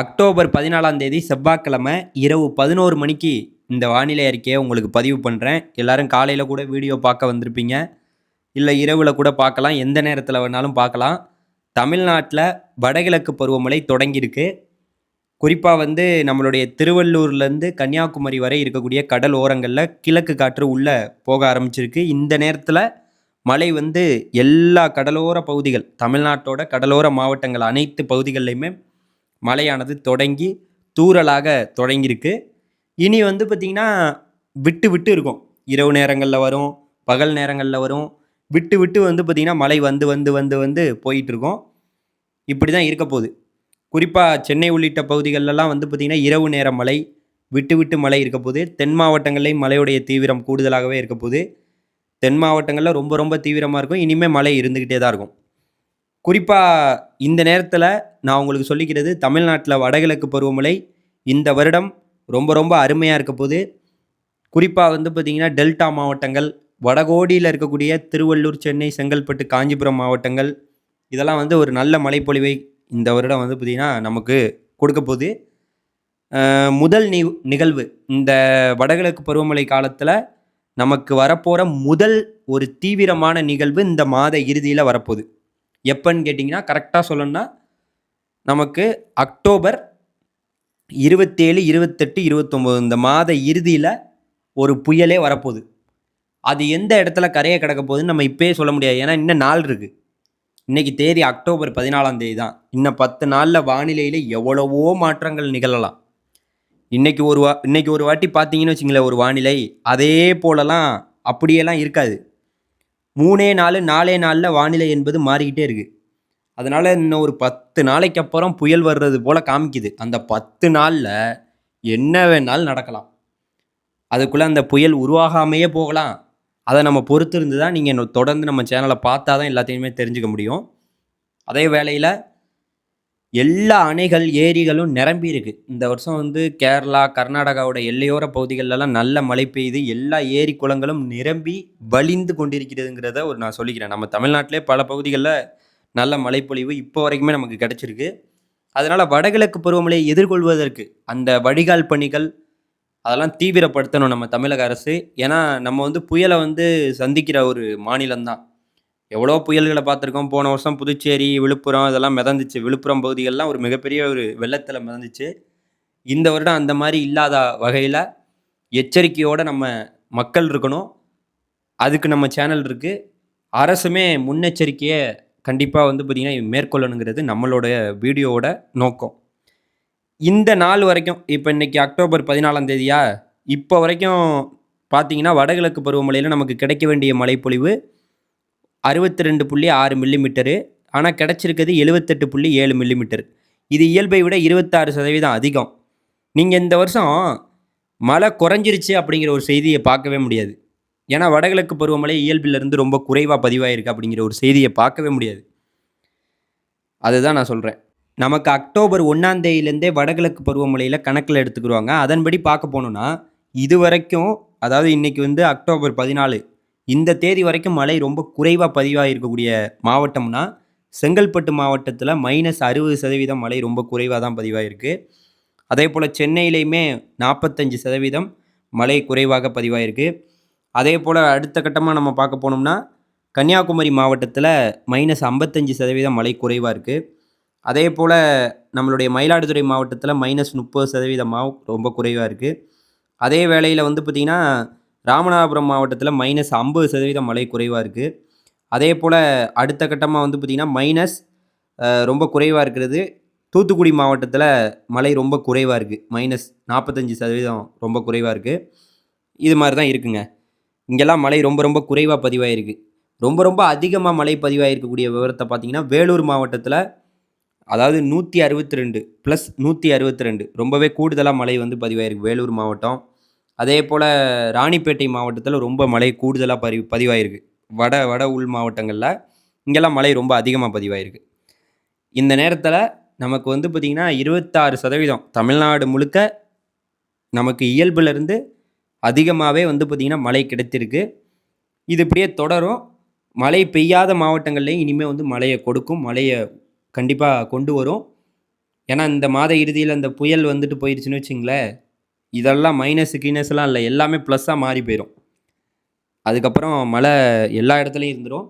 October பதினாலாம் தேதி செவ்வாய்க்கிழமை இரவு பதினோரு மணிக்கு இந்த வானிலை அறிக்கையை உங்களுக்கு பதிவு பண்ணுறேன் எல்லாரும் காலையில் கூட வீடியோ பார்க்க வந்திருப்பீங்க. இல்லை இரவில் கூட பார்க்கலாம். எந்த நேரத்தில் வேணாலும் பார்க்கலாம். தமிழ்நாட்டில் வடகிழக்கு பருவமழை தொடங்கியிருக்கு. குறிப்பாக வந்து நம்மளுடைய திருவள்ளூர்லேருந்து கன்னியாகுமரி வரை இருக்கக்கூடிய கடல் ஓரங்களில் கிழக்கு காற்று உள்ளே போக ஆரம்பிச்சிருக்கு. இந்த நேரத்தில் மழை வந்து எல்லா கடலோர பகுதிகள் தமிழ்நாட்டோட கடலோர மாவட்டங்கள் அனைத்து பகுதிகள்லையுமே மழையானது தொடங்கி தூறலாக தொடங்கியிருக்கு. இனி வந்து பார்த்திங்கன்னா விட்டு விட்டு இருக்கும். இரவு நேரங்களில் வரும் பகல் நேரங்களில் வரும். விட்டு விட்டு வந்து பார்த்திங்கன்னா மழை வந்து வந்து வந்து வந்து போயிட்டுருக்கோம் இப்படி தான் இருக்க போகுது. குறிப்பாக சென்னை உள்ளிட்ட பகுதிகளெல்லாம் வந்து பார்த்திங்கன்னா இரவு நேர மழை விட்டு விட்டு மழை இருக்க போகுது. தென் மாவட்டங்கள்லேயும் மழையுடைய தீவிரம் கூடுதலாகவே இருக்க போகுது. தென் மாவட்டங்களில் ரொம்ப ரொம்ப தீவிரமாக இருக்கும். இனிமேல் மழை இருந்துக்கிட்டே தான் இருக்கும். குறிப்பாக இந்த நேரத்தில் நான் உங்களுக்கு சொல்லிக்கிறது தமிழ்நாட்டில் வடகிழக்கு பருவமழை இந்த வருடம் ரொம்ப ரொம்ப அருமையாக இருக்க போது குறிப்பாக வந்து பார்த்திங்கன்னா டெல்டா மாவட்டங்கள் வடகோடியில் இருக்கக்கூடிய திருவள்ளூர் சென்னை செங்கல்பட்டு காஞ்சிபுரம் மாவட்டங்கள் இதெல்லாம் வந்து ஒரு நல்ல மழைப்பொழிவை இந்த வருடம் வந்து பார்த்திங்கன்னா நமக்கு கொடுக்க போகுது. முதல் நி நிகழ்வு இந்த வடகிழக்கு பருவமழை காலத்தில் நமக்கு வரப்போகிற முதல் ஒரு தீவிரமான நிகழ்வு இந்த மாத இறுதியில் வரப்போகுது. எப்போன்னு கேட்டிங்கன்னா கரெக்டாக சொல்லணும்னா நமக்கு அக்டோபர் இருபத்தேழு இருபத்தெட்டு இருபத்தொம்போது இந்த மாத இறுதியில் ஒரு புயலே வரப்போகுது. அது எந்த இடத்துல கரையை கிடக்க போகுதுன்னு நம்ம இப்போயே சொல்ல முடியாது. ஏன்னா இன்னும் நாள் இருக்குது இன்றைக்கி தேதி அக்டோபர் பதினாலாம் தேதி தான். இன்னும் பத்து நாளில் வானிலையில் எவ்வளவோ மாற்றங்கள் நிகழலாம். இன்றைக்கி ஒரு வா இன்னைக்கு ஒரு வாட்டி பார்த்தீங்கன்னு வச்சுங்களேன் ஒரு வானிலை. அதே போலலாம் அப்படியெல்லாம் இருக்காது. மூணே நாள் நாலே நாளில் வானிலை என்பது மாறிக்கிட்டே இருக்குது அதனால் இன்னும் ஒரு பத்து நாளைக்கு அப்புறம் புயல் வர்றது போல் காமிக்குது. அந்த பத்து நாளில் என்ன வேணாலும் நடக்கலாம். அதுக்குள்ளே அந்த புயல் உருவாகாமையே போகலாம். அதை நம்ம பொறுத்து இருந்து தான் நீங்கள் தொடர்ந்து நம்ம சேனலை பார்த்தா தான் எல்லாத்தையுமே தெரிஞ்சுக்க முடியும். அதே வேளையில் எல்லா அணைகள் ஏரிகளும் நிரம்பி இருக்கு. இந்த வருஷம் வந்து கேரளா கர்நாடகாவோட எல்லையோர பகுதிகளெல்லாம் நல்ல மழை பெய்யுது எல்லா ஏரி குளங்களும் நிரம்பி வலிந்து கொண்டிருக்கிறதுங்கிறத ஒரு நான் சொல்லிக்கிறேன். நம்ம தமிழ்நாட்டிலே பல பகுதிகளில் நல்ல மழைப்பொழிவு இப்போ வரைக்குமே நமக்கு கிடச்சிருக்கு. அதனால் வடகிழக்கு பருவமழையை எதிர்கொள்வதற்கு அந்த வடிகால் பணிகள் அதெல்லாம் தீவிரப்படுத்தணும் நம்ம தமிழக அரசு. ஏன்னா நம்ம வந்து புயலை வந்து சந்திக்கிற ஒரு மாநிலம்தான். எவ்வளோ புயல்களை பார்த்துருக்கோம். போன வருஷம் புதுச்சேரி விழுப்புரம் இதெல்லாம் மிதந்துச்சு. விழுப்புரம் பகுதிகளெலாம் ஒரு மிகப்பெரிய ஒரு வெள்ளத்தில் மிதந்துச்சு. இந்த வருடம் அந்த மாதிரி இல்லாத வகையில் எச்சரிக்கையோடு நம்ம மக்கள் இருக்கணும். அதுக்கு நம்ம சேனல் இருக்குது அரசுமே முன்னெச்சரிக்கையை கண்டிப்பாக வந்து பார்த்திங்கன்னா மேற்கொள்ளணுங்கிறது நம்மளோட வீடியோவோட நோக்கம். இந்த நாள் வரைக்கும் இப்போ இன்னைக்கு அக்டோபர் பதினாலாம் தேதியா? இப்போ வரைக்கும் பார்த்தீங்கன்னா வடகிழக்கு பருவமழையில் நமக்கு கிடைக்க வேண்டிய மழைப்பொழிவு அறுபத்தி ரெண்டு புள்ளி ஆறு மில்லிமீட்டரு. ஆனால் கிடச்சிருக்கிறது எழுபத்தெட்டு புள்ளி ஏழு மில்லிமீட்டர். இது இயல்பை விட இருபத்தாறு சதவீதம் அதிகம். நீங்கள் இந்த வருஷம் மழை குறைஞ்சிருச்சு அப்படிங்கிற ஒரு செய்தியை பார்க்கவே முடியாது. ஏன்னா வடகிழக்கு பருவமழை இயல்பிலிருந்து ரொம்ப குறைவாக பதிவாயிருக்கு அப்படிங்கிற ஒரு செய்தியை பார்க்கவே முடியாது. அதுதான் நான் சொல்கிறேன் நமக்கு அக்டோபர் ஒன்றாந்தேதியிலேருந்தே வடகிழக்கு பருவமழையில் கணக்கில் எடுத்துக்கிடுவாங்க. அதன்படி பார்க்க போனோன்னா இது வரைக்கும் அதாவது இன்றைக்கி வந்து அக்டோபர் பதினாலு இந்த தேதி வரைக்கும் மழை ரொம்ப குறைவாக பதிவாக இருக்கக்கூடிய மாவட்டம்னா செங்கல்பட்டு மாவட்டத்தில் மைனஸ் அறுபது சதவீதம் மழை ரொம்ப குறைவாக தான் பதிவாயிருக்கு. அதே போல் சென்னையிலையுமே நாற்பத்தஞ்சு சதவீதம் மழை குறைவாக பதிவாயிருக்கு. அதே போல் அடுத்த கட்டமாக நம்ம பார்க்க போனோம்னா கன்னியாகுமரி மாவட்டத்தில் மைனஸ் ஐம்பத்தஞ்சு சதவீதம் மழை குறைவாக இருக்குது அதே போல் நம்மளுடைய மயிலாடுதுறை மாவட்டத்தில் மைனஸ் முப்பது சதவீதமாக ரொம்ப குறைவாக இருக்குது அதே வேளையில் வந்து பார்த்திங்கன்னா ராமநாதபுரம் மாவட்டத்தில் மைனஸ் ஐம்பது சதவீதம் மழை குறைவாக இருக்குது அதே போல் அடுத்த கட்டமாக வந்து பார்த்திங்கன்னா மைனஸ் ரொம்ப குறைவாக இருக்கிறது. தூத்துக்குடி மாவட்டத்தில் மழை ரொம்ப குறைவாக இருக்குது மைனஸ் நாற்பத்தஞ்சு சதவீதம் ரொம்ப குறைவாக இருக்குது இது மாதிரி தான் இருக்குங்க. இங்கெல்லாம் மழை ரொம்ப ரொம்ப குறைவாக பதிவாயிருக்கு. ரொம்ப ரொம்ப அதிகமாக மழை பதிவாயிருக்கக்கூடிய விவரத்தை பார்த்தீங்கன்னா வேலூர் மாவட்டத்தில் அதாவது நூற்றி அறுபத்தி ரெண்டு ப்ளஸ் நூற்றி அறுபத்தி ரெண்டு ரொம்பவே கூடுதலாக மழை வந்து பதிவாயிருக்கு வேலூர் மாவட்டம். அதே போல் ராணிப்பேட்டை மாவட்டத்தில் ரொம்ப மழை கூடுதலாக பரி பதிவாயிருக்கு. வட வட உள் மாவட்டங்களில் இங்கெல்லாம் மழை ரொம்ப அதிகமாக பதிவாயிருக்கு. இந்த நேரத்தில் நமக்கு வந்து பார்த்திங்கன்னா இருபத்தாறு சதவீதம் தமிழ்நாடு முழுக்க நமக்கு இயல்புலேருந்து அதிகமாகவே வந்து பார்த்திங்கன்னா மழை கிடைத்திருக்கு. இது இப்படியே தொடரும். மழை பெய்யாத மாவட்டங்கள்லேயும் இனிமேல் வந்து மழையை கொடுக்கும். மழையை கண்டிப்பாக கொண்டு வரும். ஏன்னா இந்த மாத இறுதியில் அந்த புயல் வந்துட்டு போயிடுச்சுன்னு வச்சுங்களேன் இதெல்லாம் மைனஸ் கீனஸ்லாம் இல்லை. எல்லாமே ப்ளஸ்ஸாக மாறி போயிடும் அதுக்கப்புறம் மழை எல்லா இடத்துலையும் இருந்துடும்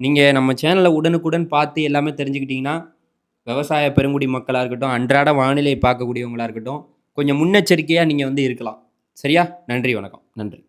நீங்கள் நம்ம சேனலை உடனுக்குடன் பார்த்து எல்லாமே தெரிஞ்சுக்கிட்டிங்கன்னா விவசாய பெருங்குடி மக்களாக இருக்கட்டும் அன்றாட வானிலை பார்க்கக்கூடியவங்களாக இருக்கட்டும் கொஞ்சம் முன்னெச்சரிக்கையாக நீங்கள் வந்து இருக்கலாம். சரியா? நன்றி வணக்கம். நன்றி.